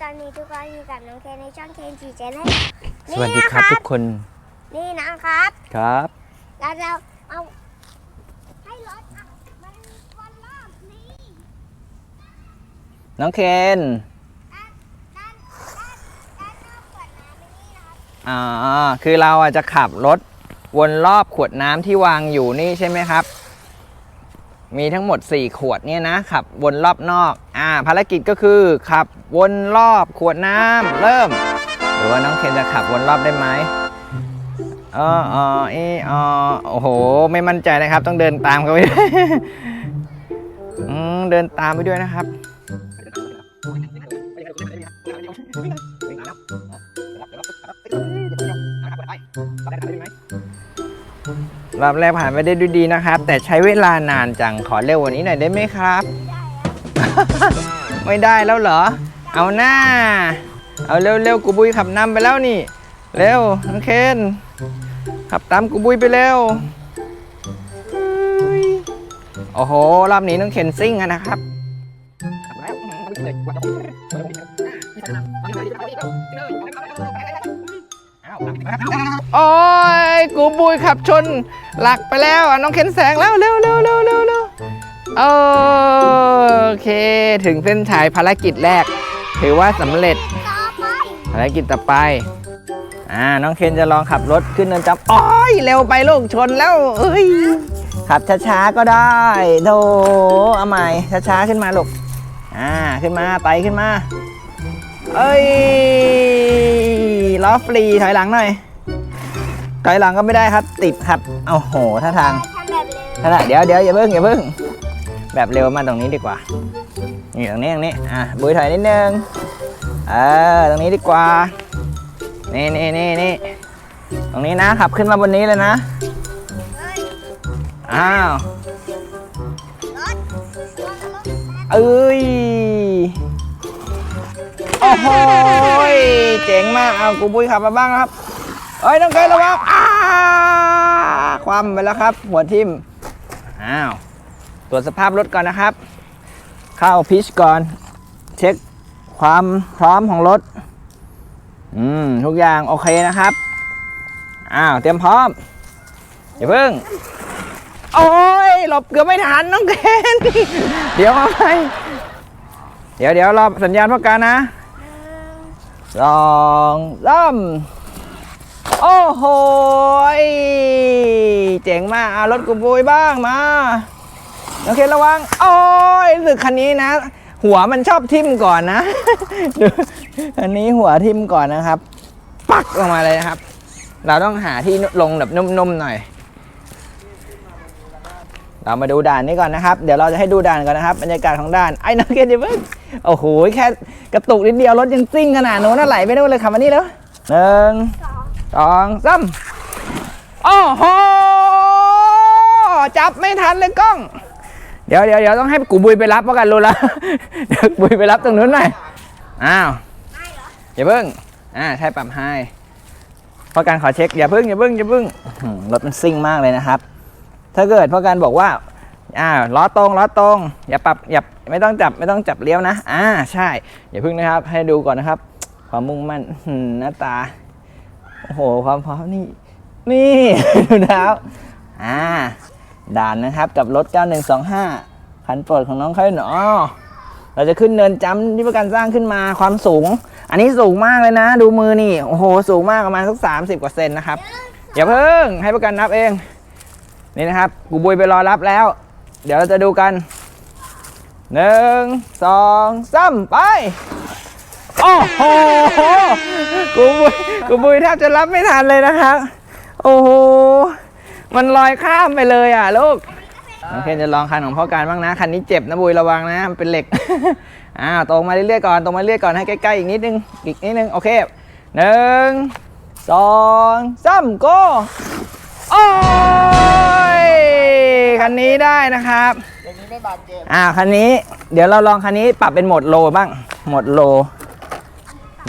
ตอนนี้ทุกคนอยู่กับน้องเคนในช่องเคนจีเจนให้สวัสดีครับทุกคน นี่นะครับครับเราจะเอาให้รถอะมันวนรอบนี้น้องเคนด้านด้านด้านด้านนอกขวดน้ำนี่นะครับอ่าคือเราอะจะขับรถวนรอบขวดน้ำที่วางอยู่นี่ใช่ไหมครับ มีทั้งหมด 4 ขวดเนี่ยนะขับวนรอบนอกอ่าภารกิจก็คือขับวนรอบขวดน้ำเริ่ม หรือว่าน้องเคนจะขับวนรอบได้ไหมเออเออเออเออโอ้โห ไม่มั่นใจนะครับ ต้องเดินตามเขาไปเดินตามไปด้วยนะครับ รอบแรกผ่านไปได้ด้วยดีนะครับ แต่ใช้เวลานานจังขอเร็วกว่านี้หน่อยได้ไหมครับ ไม่ได้แล้วเหรอ เอาหน้า เอาเร็วๆกูบุยขับนำไปแล้วนี่ เร็วน้องเคนขับตามกูบุยไปเร็วโอ้โหรอบนี้น้องเคนซิ่งอะนะครับโอ้ยกู บุยขับชนหลักไปแล้วน้องเคนแสงแล้วเร็วเร็วเร็วเร็วเร็วโอเค ถึงเส้นชัยภารกิจแรก ถือว่าสำเร็จภารกิจต่อไปอ่าน้องเคนจะลองขับรถขึ้นเนินจำอ้อยเร็วไปลูกชนแล้วเอ้ยขับช้าๆก็ได้โธ่เอาใหม่ช้าๆขึ้นมาลูกอ่าขึ้นมาไตขึ้นมา เอ้ยล้อฟรีถอยหลังหน่อย ถอยหลังก็ไม่ได้ครับ ติดครับโอ้โหท่าทางทำแบบเร็วขณะเดี๋ยวเดี๋ยวอย่าเพิ่งอย่าเพิ่ง แบบเร็วมาตรงนี้ดีกว่านี่ตรงนี้ตรงนี้อะบุยถอยนิดนึงเออตรงนี้ดีกว่านี่นี่นี่นี่ตรงนี้นะขับขึ้นมาบนนี้เลยนะเฮ้ยอ้าวรถรถรถเอ้ยโอ้โหยเจ๋งมากเอากูบุยขับมาบ้างนะครับ เอ้ยน้องเคยระวังอ้าความไปแล้วครับ หัวทิ่มอ้าวตรวจสภาพรถก่อนนะครับ เข้าพิชก่อน เช็คความพร้อมของรถ อืม ทุกอย่างโอเคนะครับ อ้าว เตรียมพร้อม อย่าเพิ่ง โอ้ยหลบเกือบไม่ทันน้องเคนเดี๋ยวเอาไปเดี๋ยวเดี๋ยวรอสัญญาณพวกกันนะสองสาม โอ้โหเจ๋งมากเอารถกูบุยบ้างมาน้อเคระวัง โอ้ยรู้สึกคันนี้นะ หัวมันชอบทิ่มก่อนนะอันนี้หัวทิ่มก่อนนะครับ ปักลงมาเลยนะครับ เราต้องหาที่ลงแบบนุ่มๆหน่อย เรามาดูด่านนี้ก่อนนะครับ เดี๋ยวเราจะให้ดูด่านก่อนนะครับบรรยากาศของด่านไอ้นักเก็ตอย่าเพิ่งโอ้โหแค่กระตุกนิดเดียวรถยังซิ่งขนาดโน้นนะไหลไปนู่นเลยขับมานี่แล้วหนึ่ง สองสามโอ้โหจับไม่ทันเลยกล้อง เดี๋ยวเดี๋ยวเดี๋ยวต้องให้กูบุยไปรับว่ากันรู้ละเดี๋ยวบุยไปรับตรงนู้นหน่อยอ้าวอย่าเพิ่งอ่าใช่ปรับให้พอการขอเช็คอย่าเพิ่งอย่าเพิ่งอย่าเพิ่งรถมันซิ่งมากเลยนะครับ ถ้าเกิดพอการบอกว่าอ่าล้อตรงล้อตรง อย่าปรับอย่าไม่ต้องจับไม่ต้องจับเลี้ยวนะ อ่าใช่ อย่าเพิ่งนะครับ ให้ดูก่อนนะครับ ความมุ่งมั่นหน้าตา โอ้โห ความพร้อมนี่ นี่ ดูดาวอ่า ด่านนะครับกับรถ 9125คันโปรดของน้องเขาหนอเราจะขึ้นเนินจำที่ประกันสร้างขึ้นมาความสูง อันนี้สูงมากเลยนะ ดูมือนี่ โอ้โห สูงมากประมาณสักสามสิบกว่าเซนนะครับ อย่าเพิ่งให้ประกันนับเอง นี่นะครับ กูบุยไปรอรับแล้ว เดี๋ยวเราจะดูกันหนึ่งสองสามไป โอ้โหกูบุยกูบุยแทบจะรับไม่ทันเลยนะครับ โอ้โห มันลอยข้ามไปเลยอะลูกน้องเคนจะลองคันของพ่อการบ้างนะ คันนี้เจ็บนะบุยระวังนะ มันเป็นเหล็ก อ้าวตรงมาเรื่อยๆก่อน ตรงมาเรื่อยๆก่อนให้ใกล้ๆอีกนิดนึง อีกนิดนึง โอเคหนึ่งสองสามโก้โอ้ยคันนี้ได้นะครับอย่างนี้ไม่บาดเจ็บอ่าคันนี้ เดี๋ยวเราลองคันนี้ปรับเป็นโหมดโลบ้าง โหมดโลโ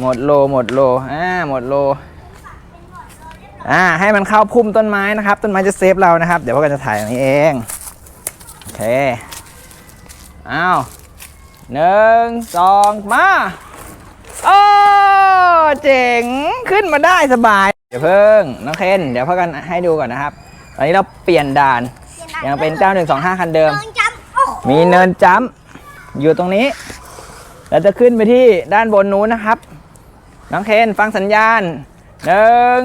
หมดโลหมดโลอ่าหมดโลอ่าให้มันเข้าพุ่มต้นไม้นะครับ ต้นไม้จะเซฟเรานะครับ เดี๋ยวพวกกันจะถ่ายอย่างนี้เองโอเคอ้าวหนึ่งสองมาโอ้เจ๋งขึ้นมาได้สบาย เดี๋ยวเพิ่งน้องเคนเดี๋ยวพ่อกันให้ดูก่อนนะครับตอนนี้เราเปลี่ยนด่านยังเป็น9125คันเดิมน้องจำโอ้โหมีเนินจัมอยู่ตรงนี้เราจะขึ้นไปที่ด้านบนนู้นนะครับ น้องเคนฟังสัญญาณหนึ่ง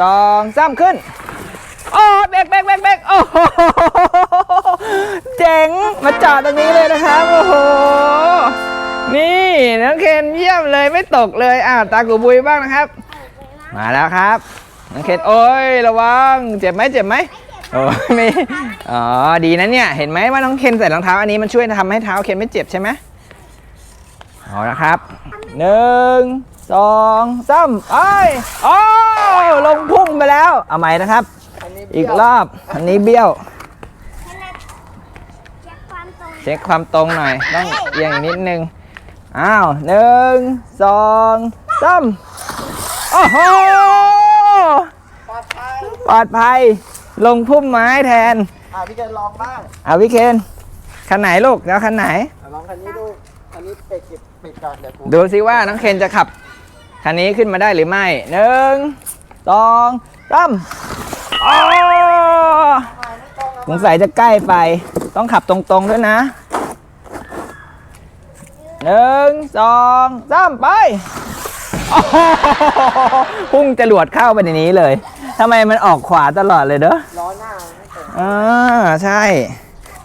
สองสามขึ้น โอ้เบรกเบรกเบรกเบรกโอ้โหเจ๋งมาจอดตรงนี้เลยนะครับโอ้โหนี่น้องเคนเยี่ยมเลยไม่ตกเลยอ่าตากูบุยบ้างนะครับ มาแล้วครับน้องเคนโอ้ยระวังเจ็บไหมเจ็บไหมโอ้ไม่อ๋อดีนะเนี่ยเห็นไหมว่าน้องเคนใส่รองเท้าอันนี้มันช่วยทำให้เท้าเคนไม่เจ็บใช่ไหมเอาละครับหนึ่ง สองสามไอ้ยโอ้ลงพุ่งไปแล้ว เอาใหม่นะครับ อีกรอบ อันนี้เบี้ยวขนาดเช็คความตรงเช็คความตรงหน่อย ต้องเอียงอีกนิดนึง อ้าวหนึ่งสองสามโอ้โหปลอดภัยปลอดภัย ลงพุ่มไม้แทน อ่าพี่เคนลองบ้างเอาวิเคนคันไหนลูก แล้วคันไหนอะลองคันนี้ดูคันนี้ปิดปิดปิดก่อนเดี๋ยวกูดูซิว่าน้องเคนจะขับ คันนี้ขึ้นมาได้หรือไม่หนึ่งสองสามโอ้สงสัยจะใกล้ไป ต้องขับตรงๆด้วยนะหนึ่งสองสามไปพุ่งจรวดเข้าไปในนี้เลยทำไมมันออกขวาตลอดเลยเด้อล้อหน้าไม่ตรงอ่าใช่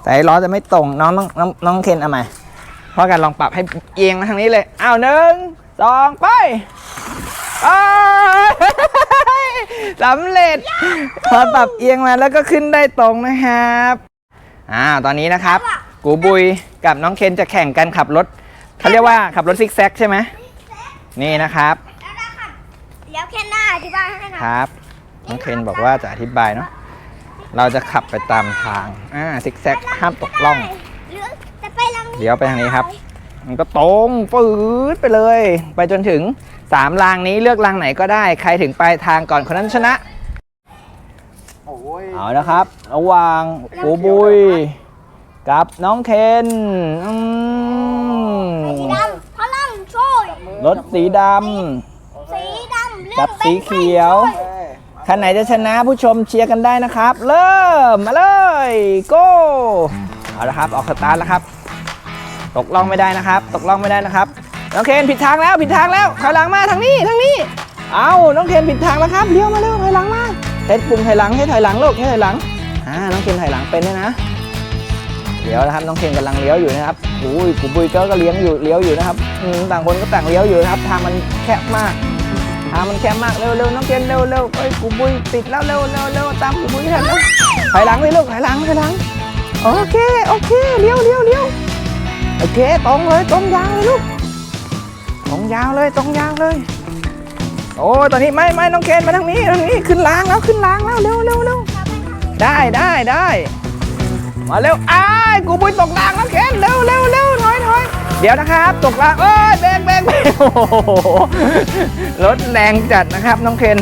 แต่ล้อจะไม่ตรงน้องน้องน้องเคนเอาใหม่เพราะกันลองปรับให้เอียงมาทางนี้เลยอ้าวหนึ่ง สองไปไปสำเร็จ พอปรับเอียงมาแล้วก็ขึ้นได้ตรงนะครับอ่าตอนนี้นะครับ กูบุยกับน้องเคนจะแข่งกันขับรถเขาเรียกว่าขับรถซิกแซกใช่ไหมนี่นะครับแล้วนะครับเดี๋ยวแค่หน้าอธิบายให้นะครับ น้องเคนบอกว่าจะอธิบายเนาะเราจะขับไปตามทางอ่าซิกแซกห้ามตกล่องหรือจะไปลังเดี๋ยวไปทางนี้ครับ มันก็ตรงปื๊ดไปเลย ไปจนถึง 3 รางนี้เลือกรางไหนก็ได้ ใครถึงปลายทางก่อนคนนั้นชนะ โอ้ยเอาละครับ ระหว่างปูบุย กับน้องเคนอืมสีดำพลังโชยรถสีดสีดำเรื่กัองบสีเขียว เอ้ยำคันไหนจะชนะผู้ชมเชียร์กันได้นะครับ เริ่มมาเลย โก้เอาละครับ ออกสตาร์ทแล้วครับ ตกล่องไม่ได้นะครับ ตกล่องไม่ได้นะครับน้องเคนผิดทางแล้วผิดทางแล้วถอยหลังมาทางนี้ทางนี้ เอาน้องเคนผิดทางแล้วครับเลี้ยวมาเร็วถอยหลังมาเซ็ตปุ่มถอยหลังให้ถอยหลังลูกให้ถอยหลังอ่าน้องเคนถอยหลังเป็นด้วยนะเดี๋ยวนะครับน้องเคนกำลังเลี้ยวอยู่นะครับอุ้ยกูบุยก็ก็เลี้ยงอยู่เลี้ยวอยู่นะครับต่างคนก็ต่างเลี้ยวอยู่นะครับทางมันแคบมากทางมันแคบมากเร็วเร็วน้องเคนเร็วเร็วเอ้ยกูบุยติดแล้วเร็วเร็วเร็วตามกูบุยทันแล้วถอยหลังเลยลูกถอยหลังถอยหลังโอเคโอเคเลี้ยวเลี้ยวเลี้ยว โอเคตรงเลยตรงยาวเลยลูกตรงยาวเลยตรงยาวเลย โอ้ตอนนี้ไม่ไม่น้องเคนมาทางนี้ทางนี้ขึ้นล้างแล้วขึ้นล้างแล้วเร็วเร็วเร็วได้ได้ได้มาเร็วอ้ายกูบุยตกรางน้องเคนเร็วเร็วเร็วถอยถอยเดี๋ยวนะครับ ตกรางเอ้ยเบรกเบรกเบรกโอ้โหรถแรงจัดนะครับน้องเคน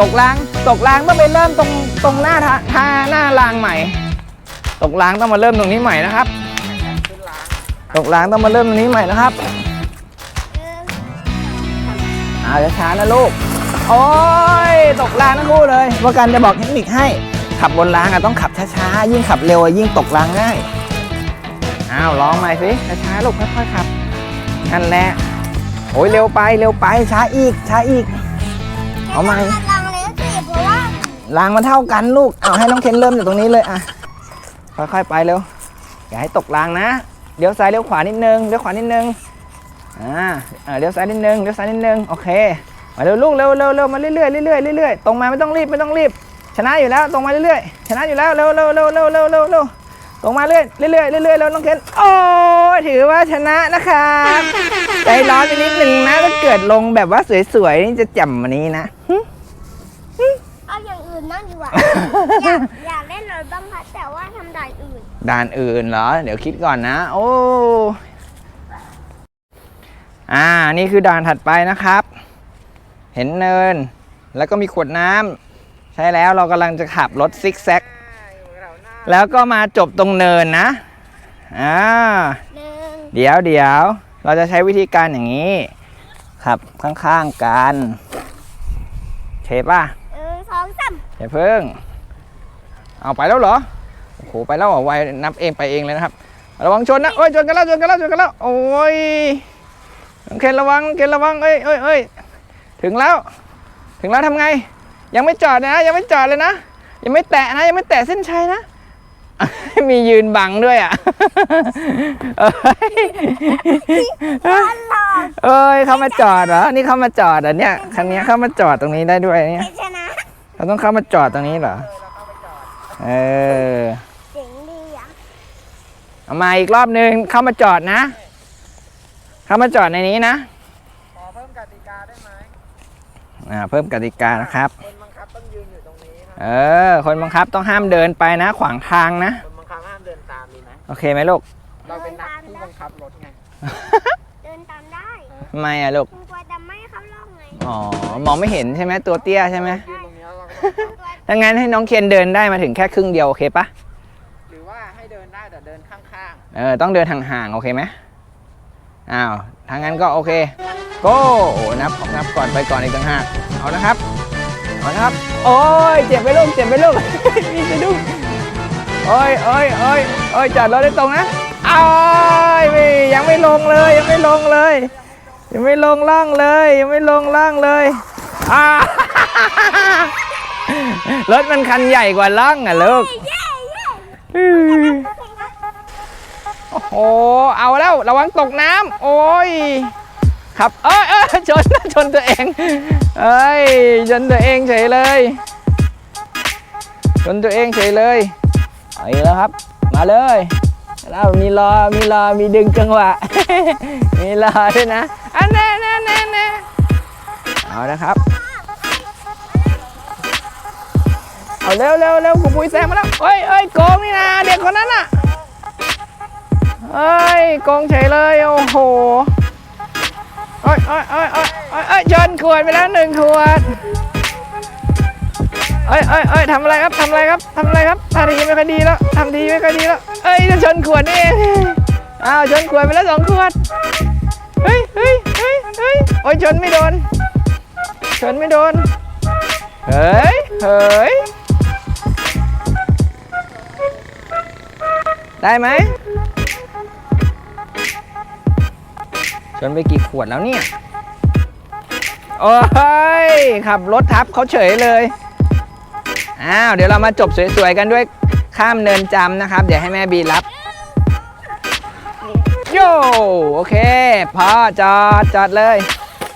ตกรางตกรางต้องไปเริ่มตรงตรงหน้าท่าท่าหน้ารางใหม่ ตกรางต้องมาเริ่มตรงนี้ใหม่นะครับ ตกรางต้องมาเริ่มตรงนี้ใหม่นะครับเอาช้าๆนะลูก โอ้ยตกรางทั้งคู่เลยว่ากันจะบอกเทคนิคให้ ขับบนรางอะต้องขับช้าๆ ยิ่งขับเร็วอะยิ่งตกรางง่าย อ้าวลองใหม่สิช้าๆลูกค่อยๆขับ นั่นแหละ โอ้ยเร็วไปเร็วไปช้าอีกช้าอีก เอาใหม่ลังเลยสิเพราะว่ารางมันเท่ากันลูก เอาให้น้องเคนเริ่มจากตรงนี้เลยอะค่อยๆไปเร็ว อย่าให้ตกรางนะ เลี้ยวซ้ายเลี้ยวขวานิดนึงเลี้ยวขวานิดนึงอ่าอ่าเลี้ยวซ้ายนิดนึงเลี้ยวซ้ายนิดนึงโอเคมาเร็วลูกเร็วเร็วเร็วมาเรื่อยๆเรื่อยๆเรื่อยๆตรงมาไม่ต้องรีบไม่ต้องรีบ ชนะอยู่แล้วตรงมาเรื่อยๆชนะอยู่แล้วเร็วเร็วเร็วเร็วเร็วเร็วเร็วตรงมาเรื่อยเรื่อยเรื่อยเรื่อยๆเร็วน้องเคนโอ้ยถือว่าชนะนะครับใจร้อนไปนิดนึงนะถ้าเกิดลงแบบว่าสวยๆนี่จะจ่ำวันนี้นะหึเอาอย่างอื่นนั่งดีกว่าอยากอยากเล่นรถบัมพัดแต่ว่าทำด่านอื่น ด่านอื่นเหรอ เดี๋ยวคิดก่อนนะ โอ้อ่านี่คือด่านถัดไปนะครับ เห็นเนิน แล้วก็มีขวดน้ำใช่แล้วเรากำลังจะขับรถซิกแซกแล้วก็มาจบตรงเนินนะอ่าหนึ่งเดี๋ยวเดี๋ยวเราจะใช้วิธีการอย่างนี้ครับข้างๆกันเชป่ะหนึ่งสองสามอย่าเพิ่ง เอาไปแล้วเหรอ โอ้โหไปแล้วเหรอไวนับเองไปเองเลยนะครับระวังชนนะโอ้ยชนกันแล้วชนกันแล้วชนกันแล้วโอ้ยน้องเคนระวังน้องเคนระวังเอ้ยเอ้ยเอ้ยถึงแล้ว ถึงแล้วทำไง ยังไม่จอดนะยังไม่จอดเลยนะยังไม่แตะนะยังไม่แตะเส้นชัยนะมียืนบังด้วยอะเอ้ยตลอดเอ้ยเข้ามาจอดเหรอ นี่เข้ามาจอดเหรอเนี่ยคันนี้เข้ามาจอดตรงนี้ได้ด้วยเนี่ยเพชรชนะเราต้องเข้ามาจอดตรงนี้เหรอ เออเจ๋งดีอะ เอามาอีกรอบนึงเข้ามาจอดนะ เข้ามาจอดในนี้นะขอเพิ่มกติกาได้ไหมอ่าเพิ่มกติกานะครับ คนบังคับต้องยืนอยู่ตรงนี้นะเออ คนบังคับต้องห้ามเดินไปนะ ขวางทางนะ คนบังคับห้ามเดินตามดีไหมโอเคไหมลูก เราเป็นนักผู้บังคับรถไงเดินตามได้ทำไมอะลูก คุณกลัวจะไม่เข้ารอบไงอ๋อ มองไม่เห็นใช่ไหมตัวเตี้ยใช่ไหมยืนตรงนี้แล้วเราก็บังคับตัวถ้างั้นให้น้องเคนเดินได้มาถึงแค่ครึ่งเดียวโอเคปะ หรือว่าให้เดินได้แต่เดินข้าง เออต้องเดินห่างๆโอเคไหมอ้าวถ้างั้นก็โอเคโก้โอ้นับนับก่อนไปก่อนอีกต่างหากเอานะครับเอานะครับโอ้ยเจ็บไปลูกเจ็บไปลูกมีสะดุ้งโอ้ยโอ้ยโอ้ยโอ้ยจอดรถได้ตรงนะอ้ายไม่ยังไม่ลงเลยยังไม่ลงเลย ยังไม่ลงล่างเลยยังไม่ลงล่างเลยอ้ารถมันคันใหญ่กว่าล่างอะลูกเย้เย้ โอ้เอาแล้วระวังตกน้ำโอ้ยครับเอ้ยเอ้ยชนชนตัวเองเอ้ยชนตัวเองเฉยเลยชนตัวเองเฉยเลยเอาอีกแล้วครับ มาเลยแล้วมีรอมีรอมีดึงจังหวะมีรอด้วยนะอันแน่แน่แน่แน่เอานะครับเอาเร็วเร็วเร็วกูปุยแซงมาแล้วเฮ้ยเฮ้ยโกงนี่นะเด็กคนนั้นน่ะ เอ้ยโกงเฉยเลยโอ้โหเอ้ยเอ้ยเอ้ยเอ้ยเอ้ยเอ้ยชนขวดไปแล้วหนึ่งขวดเอ้ยเอ้ยเอ้ยทำอะไรครับทำอะไรครับทำอะไรครับท่าทีไม่ค่อยดีแล้วทำทีไม่ค่อยดีแล้วเอ้ยจะชนขวดนี่เองอ้าวชนขวดไปแล้วสองขวดเฮ้ยเฮ้ยเฮ้ยเฮ้ยโอ้ยชนไม่โดนชนไม่โดนเฮ้ยเฮ้ยได้ไหม ชนไปกี่ขวดแล้วเนี่ย โอ้ย ขับรถทับเขาเฉยเลย อ้าว เดี๋ยวเรามาจบสวยๆกันด้วยข้ามเนินจำนะครับ เดี๋ยวให้แม่บีรับ โย โอเค พอจอดจอดเลย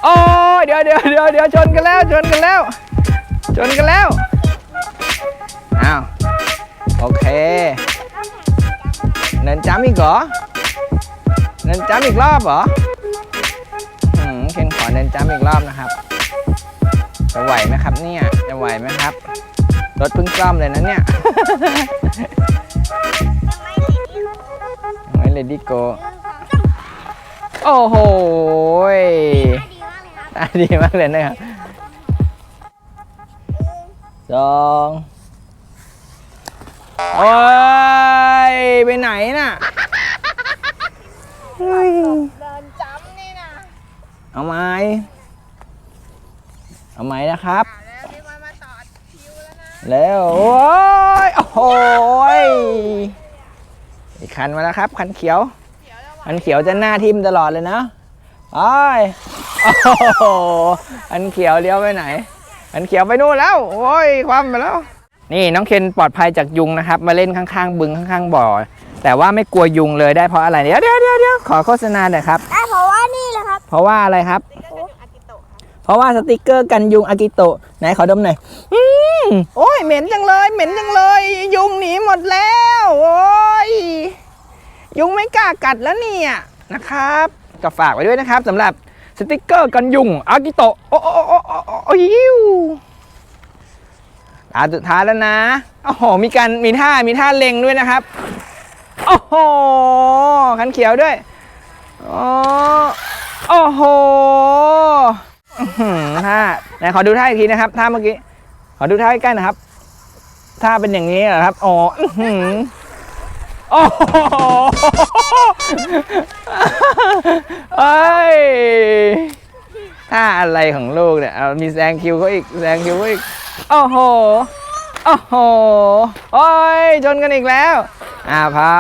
โอ้ย เดี๋ยวเดี๋ยวเดี๋ยวเดี๋ยวชนกันแล้ว ชนกันแล้ว ชนกันแล้ว อ้าว โอเค เนินจำอีกเหรอเนินจำอีกรอบเหรอ จ้ำอีกรอบนะครับ จะไหวไหมครับเนี่ย จะไหวไหมครับ รถเพิ่งซ่อมเลยนะเนี่ยไม่เลดี้โกโอ้โหตาดีมากเลยนะครับสองโอ้ย ไปไหนน่ะ เอาไหมเอาไหมนะครับ แล้วพี่บอยมาต่อคิวแล้วนะแล้วโอ้ยโอ้โหยอีกคันมาแล้วครับ คันเขียวคันเขียวจะหน้าทิมตลอดเลยนะไปโอ้โหคันเขียวเลี้ยวไปไหนคันเขียวไปนู่นแล้ว โอ้ย ความไปแล้ว นี่น้องเคนปลอดภัยจากยุงนะครับ มาเล่นข้างๆ บึงข้างๆบ่อ แต่ว่าไม่กลัวยุงเลยได้เพราะอะไร เดี๋ยวเดี๋ยวเดี๋ยวเดี๋ยวขอโฆษณาหน่อยครับ ได้เพราะว่านี่แหละครับ เพราะว่าอะไรครับ เพราะว่าสติกเกอร์กันยุงอากิโตะไหนขอดมหน่อยอืมโอ้ยเหม็นจังเลย เหม็นจังเลย ยุงหนีหมดแล้วโอ้ยยุงไม่กล้ากัดแล้วเนี่ยนะครับ ก็ฝากไว้ด้วยนะครับสำหรับสติกเกอร์กันยุงอากิโตะโอ้โอ้โอ้โอ้โอ้ยิวตาสุดท้ายแล้วนะโอ้โหมีการมีท่ามีท่าเล็งด้วยนะครับโอ้โหคันเขียวด้วยโอ้ โอ้โหท่าไหนขอดูท่าอีกทีนะครับท่าเมื่อกี้ ขอดูท่าใกล้ๆนะครับท่าเป็นอย่างนี้เหรอครับอ๋ออื้อหือโอ้โหเอ้ยท่าอะไรของลูกเนี่ยเอามีแซงคิวเขาอีกแซงคิวเขาอีกโอ้โหโอ้โหโอ้ยชนกันอีกแล้ว อ่าพอ